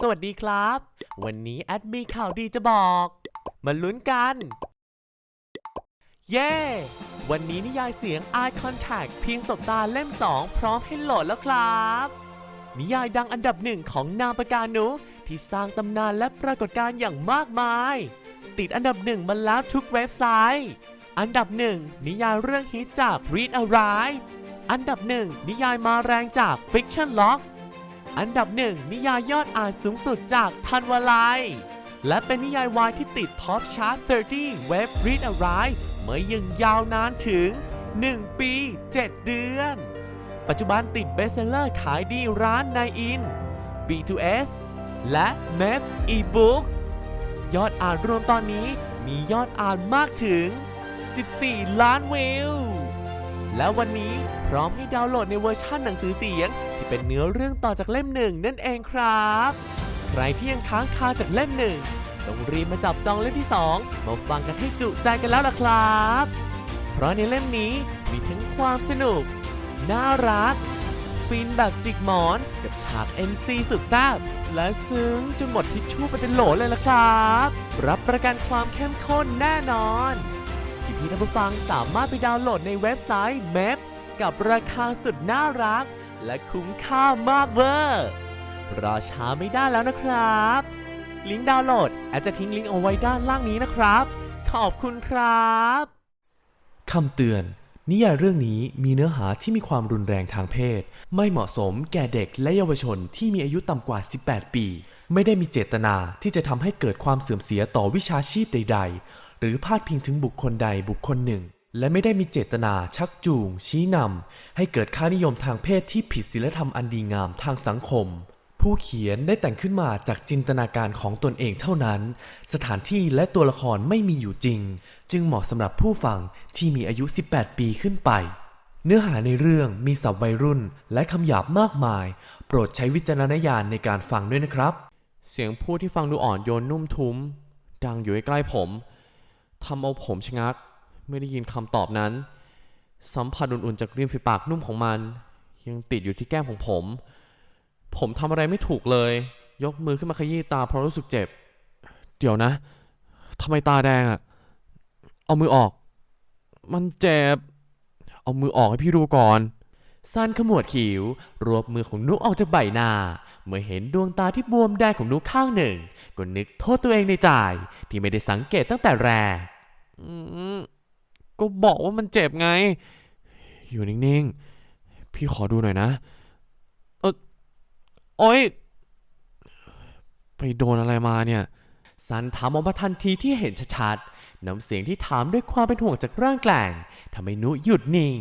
สวัสดีครับ วันนี้แอดมีข่าวดีจะบอก มาลุ้นกัน เย้ วันนี้นิยายเสียง Eye Contact เพียงสบตาเล่ม 2 พร้อมให้โหลดแล้วครับ นิยายดังอันดับหนึ่งของนามปากกานุที่สร้างตำนานและปรากฏการณ์อย่างมากมาย ติดอันดับหนึ่งมาแล้วทุกเว็บไซต์ อันดับหนึ่งนิยายเรื่องฮิตจาก Read Arrive อันดับหนึ่งนิยายมาแรงจาก Fiction Lock อันดับหนึ่งนิยายยอดอ่านสูงสุดจากทันวลัย และเป็นนิยายวายที่ติดท็อปชาร์ต 30 เว็บ Read Arrive มายังยาวนานถึง 1 ปี 7 เดือน ปัจจุบันติดเบสเซลเลอร์ขายดีร้านในอิน B2S และ m e p eBook ยอดอ่านรวมตอนนี้มียอดอ่านมากถึง 14 ล้านวิว และวันนี้พร้อมให้ดาวน์โหลดในเวอร์ชันหนังสือเสียง ที่เป็นเนื้อเรื่องต่อจากเล่มหนึ่งนั่นเองครับ ใครที่ยังค้างคาจากเล่มหนึ่งต้องรีบมาจับจองเล่มที่ 2 มาฟังกันให้จุใจกันแล้วล่ะครับ เพราะในเล่มนี้มีทั้งความสนุก น่ารัก ฟินแบบจิกหมอน กับฉาก NC สุดแซ่บและซึ้งจนหมดทิชชู่ไปเป็นโหลเลยล่ะครับ รับประกันความเข้มข้นแน่นอนพี่พี่ๆท่านผู้ฟังสามารถไปดาวน์โหลดในเว็บไซต์ MEP กับราคาสุดน่ารัก และคุ้มค่ามากเวอร์รอช้าไม่ได้แล้วนะครับ ลิงก์ดาวน์โหลดแอดจะทิ้งลิงก์เอาไว้ด้านล่างนี้นะครับ ขอบคุณครับคำเตือน นิยายเรื่องนี้มีเนื้อหาที่มีความรุนแรงทางเพศ ไม่เหมาะสมแก่เด็กและเยาวชนที่มีอายุต่ำกว่า 18 ปี ไม่ได้มีเจตนาที่จะทำให้เกิดความเสื่อมเสียต่อวิชาชีพใด ๆ หรือพาดพิงถึงบุคคลใดบุคคลหนึ่ง และไม่ได้มีเจตนาชักจูง ชี้นำให้เกิดค่านิยมทางเพศที่ผิดศีลธรรมอันดีงามทางสังคม ผู้เขียนได้แต่งขึ้นมาจากจินตนาการของตนเองเท่านั้น สถานที่และตัวละครไม่มีอยู่จริง จึงเหมาะสำหรับผู้ฟังที่มีอายุ 18 ปีขึ้นไป เนื้อหาในเรื่องมีศัพท์วัยรุ่นและคำหยาบมากมาย โปรดใช้วิจารณญาณในการฟังด้วยนะครับ เสียงพูดที่ฟังดูอ่อนโยนนุ่มทุ้ม ดังอยู่ใกล้ผมทำเอาผมชะงัก ไม่ได้ยินคำตอบนั้น สัมผัสอุ่นๆจากริมฝีปากนุ่มของมัน ยังติดอยู่ที่แก้มของผม ผมทำอะไรไม่ถูกเลย ยกมือขึ้นมาขยี้ตาเพราะรู้สึกเจ็บ เดี๋ยวนะทำไมตาแดงอะเอามือออก มันเจ็บ เอามือออกให้พี่ดูก่อนซันขมวดคิ้ว รวบมือของนุกออกจากใบหน้า เมื่อเห็นดวงตาที่บวมแดงของนุกข้างหนึ่ง ก็นึกโทษตัวเองในใจ ที่ไม่ได้สังเกตตั้งแต่แรกอืม ก็บอกว่ามันเจ็บไง อยู่นิ่งๆ พี่ขอดูหน่อยนะ เออโอ๊ย ไปโดนอะไรมาเนี่ย สันถามออกมาทันทีที่เห็นชัดๆ น้ำเสียงที่ถามด้วยความเป็นห่วงจากร่างแกล่งทำให้นุหยุดนิ่ง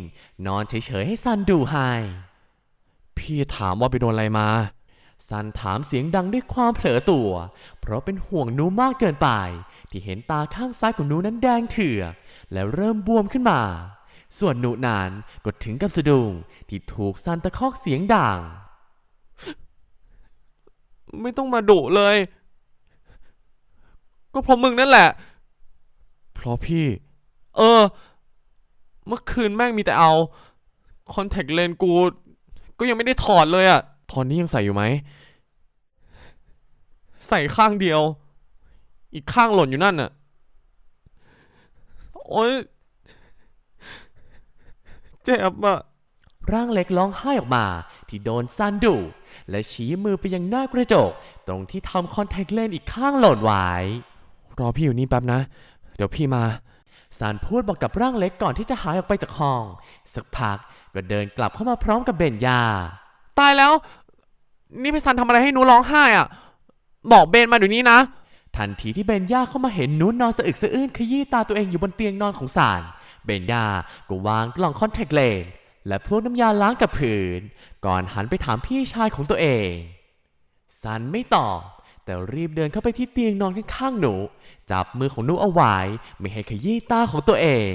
นอนเฉยๆให้ซันดูให้พี่ถามว่าไปโดนอะไรมาซันถามเสียงดังด้วยความเผลอตัว เพราะเป็นห่วงนุมากเกินไป ที่เห็นตาข้างซ้ายของหนุนั้นแดงเถือก และเริ่มบวมขึ้นมา ส่วนหนุนานก็ถึงกับสะดุ้งที่ถูกซันตะคอกเสียงดังไม่ต้องมาดุเลย ก็เพราะมึงนั่นแหละ เพราะพี่ เออ เมื่อคืนแม่งมีแต่เอาคอนแทคเลนส์กู ก็ยังไม่ได้ถอดเลยอะตอนนี้ยังใส่อยู่ไหม ใส่ข้างเดียว อีกข้างหล่นอยู่นั่นน่ะ โอ๊ย เจ็บอะร่างเล็กร้องไห้ออกมาที่โดนซันดุ และชี้มือไปยังหน้ากระจก ตรงที่ทำคอนแทคเลนส์อีกข้างหล่นไว้ รอพี่อยู่นี่แป๊บนะ เดี๋ยวพี่มาซานพูดบอกกับร่างเล็กก่อนที่จะหายออกไปจากห้อง สักพักก็เดินกลับเข้ามาพร้อมกับเบนยา ตายแล้ว นี่พี่ซันทำอะไรให้หนูร้องไห้อะบอกเบนมาเดี๋ยวนี้นะ ทันทีที่เบนย่าเข้ามาเห็นหนูนอนสะอึกสะอื้นขยี้ตาตัวเองอยู่บนเตียงนอนของสารเบนย่าก็วางกล่องคอนแทคเลนส์และพวกน้ำยาล้างกับผืน ก่อนหันไปถามพี่ชายของตัวเองซันไม่ตอบแต่แต่รีบเดินเข้าไปที่เตียงนอนข้างๆหนู จับมือของหนูเอาไว้ไม่ให้ขยี้ตาของตัวเอง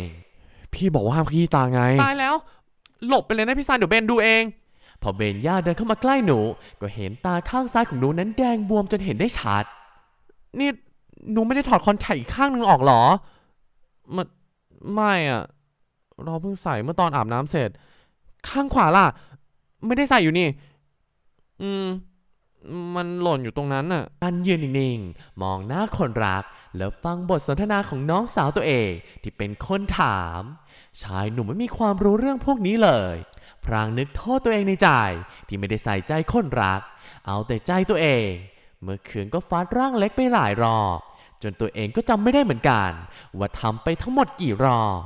พี่บอกว่าห้ามขยี้ตาไง ตายแล้ว หลบไปเลยนะพี่ซานเดี๋ยวเบนดูเอง พอเบนย่าเดินเข้ามาใกล้หนู ก็เห็นตาข้างซ้ายของหนูนั้นแดงบวมจนเห็นได้ชัด นี่หนูไม่ได้ถอดคอนแทคอีกข้างหนึ่งออกหรอมันไม่อะเราเพิ่งใส่เมื่อตอนอาบน้ำเสร็จ ข้างขวาล่ะ ไม่ได้ใส่อยู่นี่ อืม มันหล่นอยู่ตรงนั้นน่ะอันยืนนิ่งๆ มองหน้าคนรัก แล้วฟังบทสนทนาของน้องสาวตัวเอง ที่เป็นคนถาม ชายหนุ่มไม่มีความรู้เรื่องพวกนี้เลย พรางนึกโทษตัวเองในใจ ที่ไม่ได้ใส่ใจคนรัก เอาแต่ใจตัวเอง เมื่อคืนก็ฟาดร่างเล็กไปหลายรอบ จนตัวเองก็จำไม่ได้เหมือนกัน ว่าทำไปทั้งหมดกี่รอบ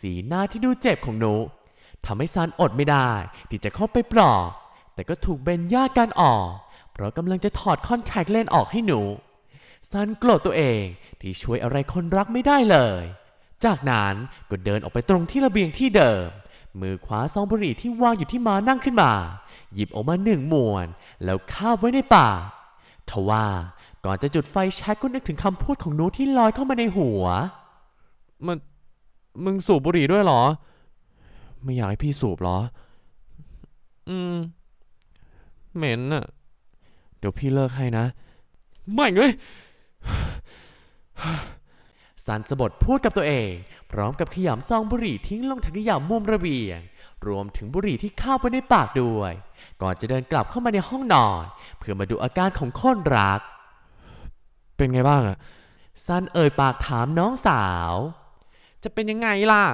สีหน้าที่ดูเจ็บของหนูทำให้ซันอดไม่ได้ ที่จะเข้าไปปลอบ แต่ก็ถูกเบนย่ากันออก เพราะกำลังจะถอดคอนแทคเลนส์ออกให้หนูซันโกรธตัวเองที่ช่วยอะไรคนรักไม่ได้เลย จากนั้นก็เดินออกไปตรงที่ระเบียงที่เดิม มือขวาซองบุหรี่ที่วางอยู่ที่มานั่งขึ้นมา หยิบออกมาหนึ่งมวน แล้วคาบไว้ในปาก ทว่าก่อนจะจุดไฟแช็กก็นึกถึงคำพูดของหนูที่ลอยเข้ามาในหัว มันมึงสูบบุหรี่ด้วยเหรอ ไม่อยากให้พี่สูบเหรอ อืม เหม็นอะเดี๋ยวพี่เลิกให้นะ ไม่เงยสันสะบดพูดกับตัวเอง พร้อมกับขยำซองบุหรี่ทิ้งลงถังขยะมุมระเบียง รวมถึงบุหรี่ที่คาบไว้ในปากด้วย ก่อนจะเดินกลับเข้ามาในห้องนอน เพื่อมาดูอาการของคนรัก เป็นไงบ้างอะซันเอ่ยปากถามน้องสาว จะเป็นยังไงล่ะ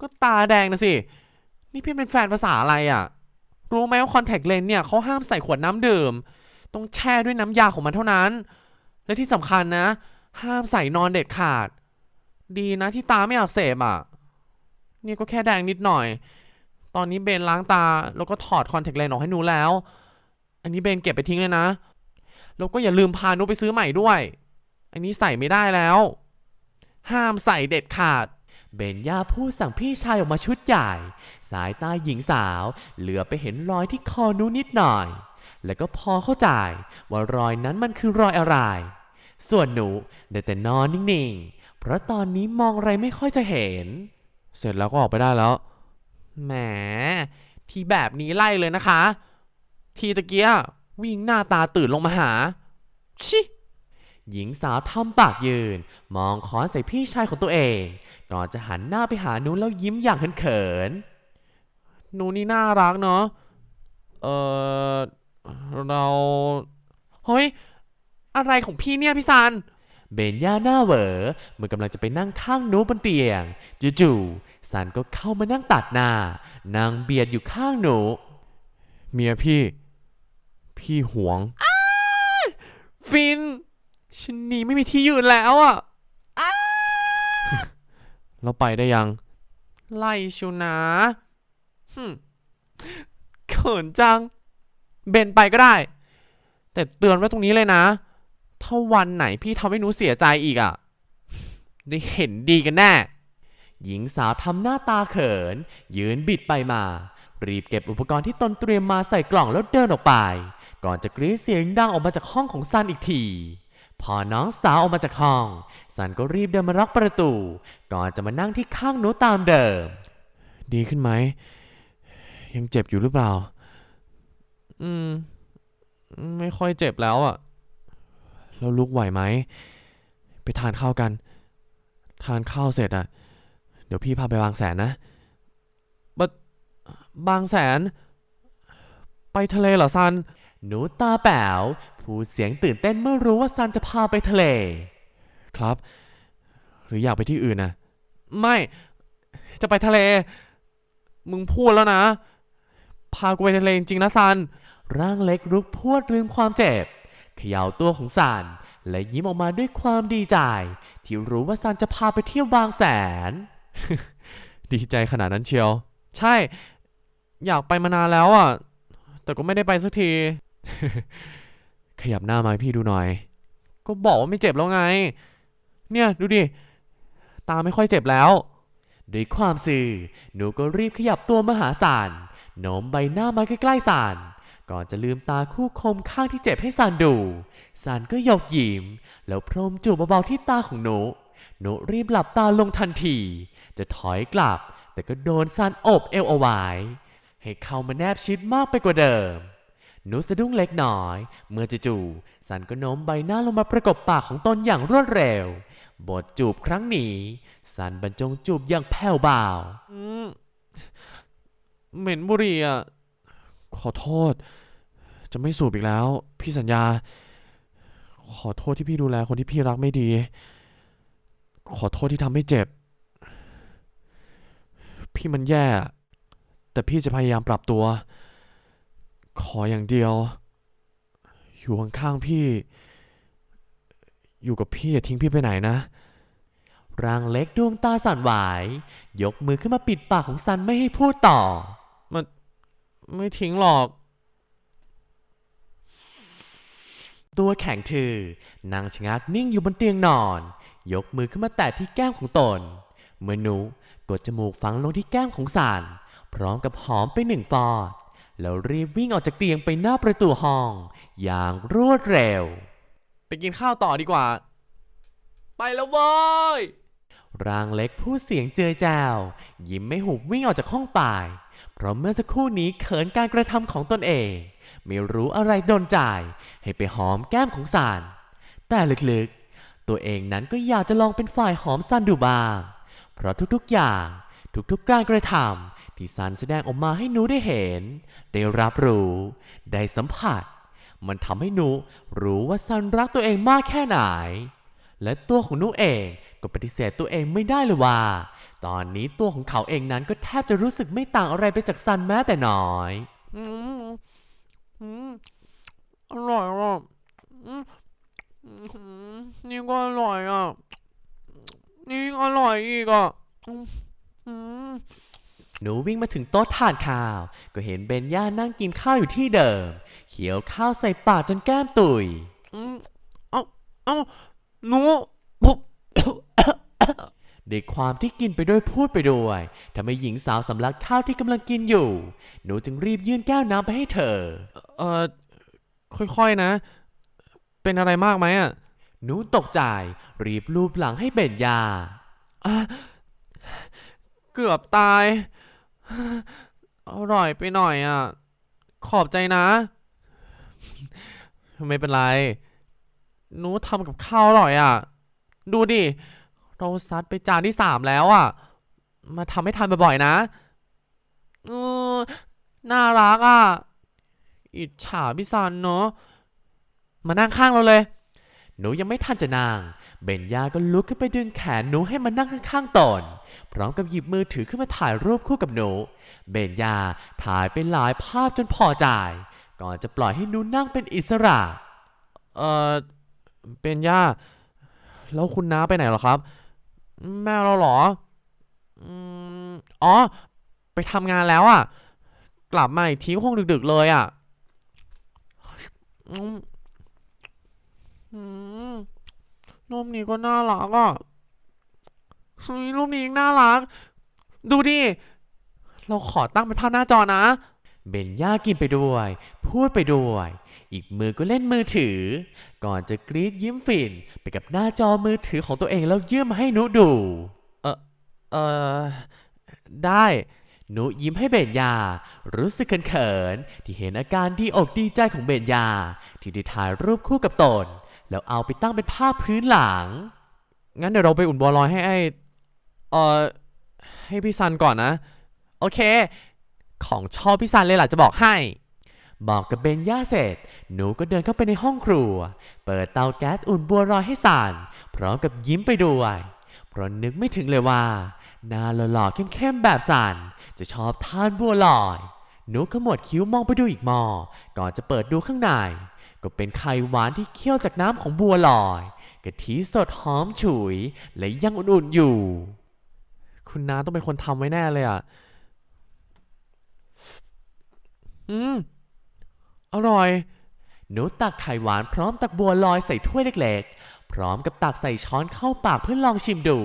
ก็ตาแดงนะสิ นี่พี่เป็นแฟนภาษาอะไรอะ่ะรู้ไหมว่าคอนแทคเลนส์เนี่ยเขาห้ามใส่ขวดน้ำดื่ม ต้องแช่ด้วยน้ำยาของมันเท่านั้น และที่สำคัญนะ ห้ามใส่นอนเด็ดขาด ดีนะที่ตาไม่อักเสบอะ นี่ก็แค่แดงนิดหน่อย ตอนนี้เบนล้างตาแล้วก็ถอดคอนแทคเลนส์ออกให้หนูแล้ว อันนี้เบนเก็บไปทิ้งเลยนะ แล้วก็อย่าลืมพาหนูไปซื้อใหม่ด้วย อันนี้ใส่ไม่ได้แล้ว ห้ามใส่เด็ดขาด เบนย่าพูดสั่งพี่ชายออกมาชุดใหญ่ สายตาหญิงสาว เหลือไปเห็นรอยที่คอหนูนิดหน่อย แล้วก็พอเข้าใจว่ารอยนั้นมันคือรอยอะไร ส่วนหนูได้แต่นอนนิ่งๆ เพราะตอนนี้มองอะไรไม่ค่อยจะเห็น เสร็จแล้วก็ออกไปได้แล้ว แหม ทีแบบนี้ไล่เลยนะคะ ทีตะเกียวิ่งหน้าตาตื่นลงมาหา ชิหญิงสาวทำปากยืน มองค้อนใส่พี่ชายของตัวเอง ก่อนจะหันหน้าไปหาหนูแล้วยิ้มอย่างเขินๆหนูนี่น่ารักเนาะ เออเราเฮ้ย อะไรของพี่เนี่ยพี่ซัน เบนย่าหน้าเหวอเมื่อกำลังจะไปนั่งข้างหนูบนเตียง จู่ ๆซันก็เข้ามานั่งตัดหน้านางเบียดอยู่ข้างหนู เมียพี่ พี่หวง ฟินฉันหนีไม่มีที่ยืนแล้วอะแล้วไปได้ยัง ไล่ชูนะฮึมเขินจัง เบนไปก็ได้ แต่เตือนไว้ตรงนี้เลยนะ ถ้าวันไหนพี่ทำให้หนูเสียใจอีกอะ ได้เห็นดีกันแน่ หญิงสาวทำหน้าตาเขิน ยืนบิดไปมา รีบเก็บอุปกรณ์ที่ตนเตรียมมาใส่กล่องแล้วเดินออกไป ก่อนจะกรีดเสียงดังออกมาจากห้องของซันอีกทีพอน้องสาวออกมาจากห้อง ซันก็รีบเดินมาล็อกประตู ก่อนจะมานั่งที่ข้างหนูตามเดิม ดีขึ้นไหม ยังเจ็บอยู่หรือเปล่า อืม ไม่ค่อยเจ็บแล้วอะแล้วลุกไหวไหม ไปทานข้าวกัน ทานข้าวเสร็จอะ เดี๋ยวพี่พาไปบางแสนนะบางแสน ไปทะเลเหรอซัน หนูตาแป๋วพูดเสียงตื่นเต้นเมื่อรู้ว่าซันจะพาไปทะเล ครับ หรืออยากไปที่อื่นนะไม่ จะไปทะเล มึงพูดแล้วนะ พากูไปทะเลจริงๆนะซัน ร่างเล็กลุกพรวดลืมความเจ็บเขย่าตัวของซันและยิ้มออกมาด้วยความดีใจ ที่รู้ว่าซันจะพาไปเที่ยวบางแสน ดีใจขนาดนั้นเชียว ใช่ อยากไปมานานแล้วอะ แต่ก็ไม่ได้ไปสักที ขยับหน้ามาพี่ดูหน่อย ก็บอกว่าไม่เจ็บแล้วไง เนี่ยดูดิ ตาไม่ค่อยเจ็บแล้ว ด้วยความสื่อ หนูก็รีบขยับตัวมาหาสานโน้มใบหน้ามาใกล้ๆสานก่อนจะลืมตาคู่คมข้างที่เจ็บให้ซันดูซันก็ยอกยิ้มแล้วพรมจูบเบาๆที่ตาของหนู หนูรีบหลับตาลงทันที จะถอยกลับ แต่ก็โดนซันโอบเอวเอาไว้ให้เข้ามาแนบชิดมากไปกว่าเดิมหนูสะดุ้งเล็กน้อย เมื่อจู่ๆสันก็โน้มใบหน้าลงมาประกบปากของตนอย่างรวดเร็ว บทจูบครั้งนี้สันบรรจงจูบอย่างแผ่วเบาอืมเหม็นบุหรี่อะ ขอโทษ จะไม่สูบอีกแล้ว พี่สัญญา ขอโทษที่พี่ดูแลคนที่พี่รักไม่ดี ขอโทษที่ทำให้เจ็บ พี่มันแย่ แต่พี่จะพยายามปรับตัว ขออย่างเดียว อยู่ข้างๆพี่ อยู่กับพี่อย่าทิ้งพี่ไปไหนนะ ร่างเล็กดวงตาสั่นไหว ยกมือขึ้นมาปิดปากของซันไม่ให้พูดต่อไม่ทิ้งหรอก ตัวแข็งทื่อนางชะงักนิ่งอยู่บนเตียงนอน ยกมือขึ้นมาแตะที่แก้มของตนเมื่อหนู กดจมูกฝังลงที่แก้มของสานพร้อมกับหอมไปหนึ่งฟอด แล้วรีบวิ่งออกจากเตียงไปหน้าประตูห้อง อย่างรวดเร็ว ไปกินข้าวต่อดีกว่า ไปแล้วเว้ยร่างเล็กพูดเสียงเจือแจวยิ้มไม่หุบวิ่งออกจากห้องไปเพราะเมื่อสักครู่นี้เขินการกระทำของตนเอง ไม่รู้อะไรโดนใจให้ไปหอมแก้มของสานแต่ลึกๆ ตัวเองนั้นก็อยากจะลองเป็นฝ่ายหอมซันดูบ้าง เพราะทุกๆอย่างทุกๆการกระทำที่ซันแสดงออกมาให้หนูได้เห็น ได้รับรู้ ได้สัมผัส มันทำให้หนูรู้ว่าซันรักตัวเองมากแค่ไหน และตัวของหนูเองก็ปฏิเสธตัวเองไม่ได้เลยว่า ตอนนี้ตัวของเขาเองนั้นก็แทบจะรู้สึกไม่ต่างอะไรไปจากซันแม้แต่น้อยอืมอืมอร่อยอะอืมอืมนี่ก็อร่อยอะ นี่อร่อยอีกอะอืมอืมหนูวิ่งมาถึงโต๊ะทานข้าว ก็เห็นเบนย่านั่งกินข้าวอยู่ที่เดิมเคี้ยวข้าวใส่ปากจนแก้มตุยอืมเอาเอาหนูผมด้วยความที่กินไปด้วยพูดไปด้วยทำให้หญิงสาวสำลักข้าวที่กำลังกินอยู่ หนูจึงรีบยื่นแก้วน้ำไปให้เธอ เออค่อยๆนะ เป็นอะไรมากไหมอะ หนูตกใจ รีบลูบหลังให้เบนยา เกือบตาย อร่อยไปหน่อยอะ ขอบใจนะ ไม่เป็นไร หนูทำกับข้าวอร่อยอะ ดูดิ เราซัดไปจานที่สามแล้วอะ มาทำให้ทานบ่อยๆนะเออน่ารักอะ อิจฉาพี่ซันเนาะ มานั่งข้างเราเลย หนูยังไม่ทันจะนั่งเบนยาก็ลุกขึ้นไปดึงแขนหนูให้มานั่งข้างๆตนพร้อมกับหยิบมือถือขึ้นมาถ่ายรูปคู่กับหนู เบนยาถ่ายไปหลายภาพจนพอใจ ก่อนจะปล่อยให้หนูนั่งเป็นอิสระ เออเป็นยาแล้วคุณน้าไปไหนเหรอครับ แม่เราเหรออ๋อ ไปทำงานแล้วอะ กลับมาอีกทีคงดึกๆเลยอะ รูปนี้ก็น่ารักอะเฮ้ยรูปนี้ยังน่ารัก ดูดิ เราขอตั้งเป็นภาพหน้าจอนะ เบนย่ากินไปด้วย พูดไปด้วย อีกมือก็เล่นมือถือ ก่อนจะกรีดยิ้มฝิ่นไปกับหน้าจอมือถือของตัวเองแล้วยื่นมาให้หนูดูเออได้หนูยิ้มให้เบนยา รู้สึกเขินๆที่เห็นอาการดีอกดีใจของเบนยา ที่ได้ถ่ายรูปคู่กับตน แล้วเอาไปตั้งเป็นภาพพื้นหลัง งั้นเดี๋ยวเราไปอุ่นบัวลอยให้ไอเออให้พี่ซันก่อนนะ โอเค ของชอบพี่ซันเลยล่ะจะบอกให้ บอกกับเบนย่าเสร็จ หนูก็เดินเข้าไปในห้องครัว เปิดเตาแก๊สอุ่นบัวลอยให้สานพร้อมกับยิ้มไปด้วย เพราะนึกไม่ถึงเลยว่าหน้าหล่อๆเข้มๆแบบสานจะชอบทานบัวลอย หนูขมวดคิ้วมองไปดูอีกมอ ก่อนจะเปิดดูข้างใน ก็เป็นไข่หวานที่เคี่ยวจากน้ำของบัวลอยกะทิสดหอมฉุย และยังอุ่นๆอยู่ คุณน้าต้องเป็นคนทำไว้แน่เลยอะ อืม อร่อยหนูตักไข่หวานพร้อมตักบัวลอยใส่ถ้วยเล็กๆ พร้อมกับตักใส่ช้อนเข้าปากเพื่อลองชิมดู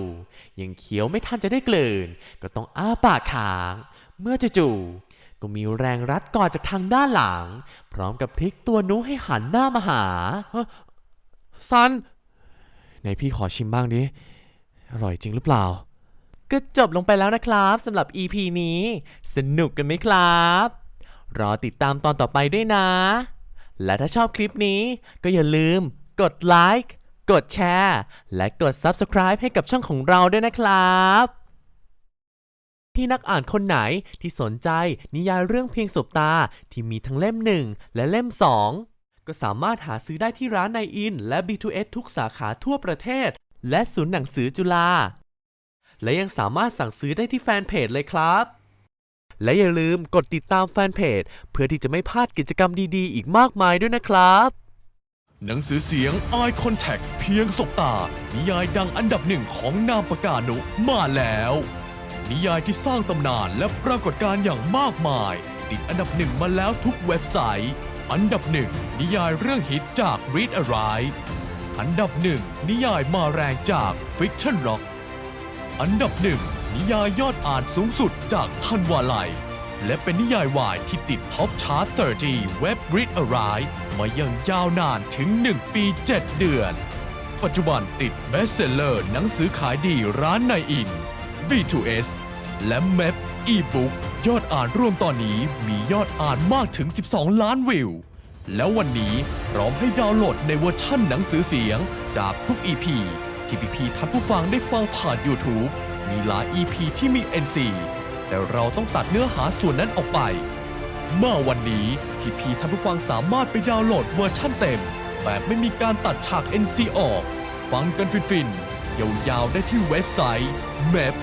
ยังเคี้ยวไม่ทันจะได้กลืน ก็ต้องอ้าปากค้าง เมื่อจู่ๆ ก็มีแรงรัดก่อนจากทางด้านหลัง พร้อมกับพลิกตัวนุให้หันหน้ามาหาเฮ้อซันไหนพี่ขอชิมบ้างดิ อร่อยจริงหรือเปล่า ก็จบลงไปแล้วนะครับสำหรับ EP นี้ สนุกกันไหมครับ รอติดตามตอนต่อไปด้วยนะ และถ้าชอบคลิปนี้ก็อย่าลืม กดไลค์กดแชร์ และกด Subscribe ให้กับช่องของเราด้วยนะครับ พี่นักอ่านคนไหนที่สนใจนิยายเรื่องเพียงสบตาที่มีทั้งเล่ม1และเล่ม2ก็สามารถหาซื้อได้ที่ร้านในอิน และ B2S ทุกสาขาทั่วประเทศ และศูนย์หนังสือจุฬาและยังสามารถสั่งซื้อได้ที่แฟนเพจเลยครับ และอย่าลืมกดติดตามแฟนเพจ เพื่อที่จะไม่พลาดกิจกรรมดีๆ อีกมากมายด้วยนะครับ หนังสือเสียง Eye Contact เพียงสบตา นิยายดังอันดับหนึ่งของนามปากกานุมาแล้ว นิยายที่สร้างตำนานและปรากฏการณ์อย่างมากมาย ติดอันดับหนึ่งมาแล้วทุกเว็บไซต์ อันดับหนึ่งนิยายเรื่องฮิตจาก Read a r i อันดับหนึ่งนิยายมาแรงจาก Fiction Rock อันดับหนึ่งนิยายยอดอ่านสูงสุดจากทันวาไลยและเป็นนิยายวายที่ติดท็อปชาร์ต30 เว็บ Read a r i มาอย่างยาวนานถึง 1 ปี 7 เดือน ปัจจุบันติดเบสเซลเลอร์หนังสือขายดีร้านในอิน B2S และ m a p e-book ยอดอ่านร่วมตอนนี้มียอดอ่านมากถึง 12 ล้านวิว แล้ววันนี้พร้อมให้ดาวน์โหลดในเวอร์ชั่นหนังสือเสียง จากทุก EP ที่พี่ๆท่านผู้ฟังได้ฟังผ่าน YouTube มีหลาย EP ที่มี NC แต่เราต้องตัดเนื้อหาส่วนนั้นออกไป เมื่อวันนี้พี่ๆท่านผู้ฟังสามารถไปดาวน์โหลดเวอร์ชั่นเต็ม แบบไม่มีการตัดฉาก NC ออก ฟังกันฟินๆ ยาวๆ ได้ที่เว็บไซต์ MEP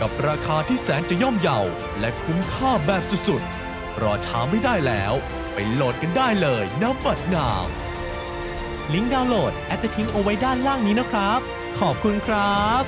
กับราคาที่แสนจะย่อมเยาและคุ้มค่าแบบสุดๆ รอช้าไม่ได้แล้ว ไปโหลดกันได้เลยน้ำบัดนาว ลิงก์ดาวน์โหลดแอดจะทิ้งเอาไว้ด้านล่างนี้นะครับ ขอบคุณครับ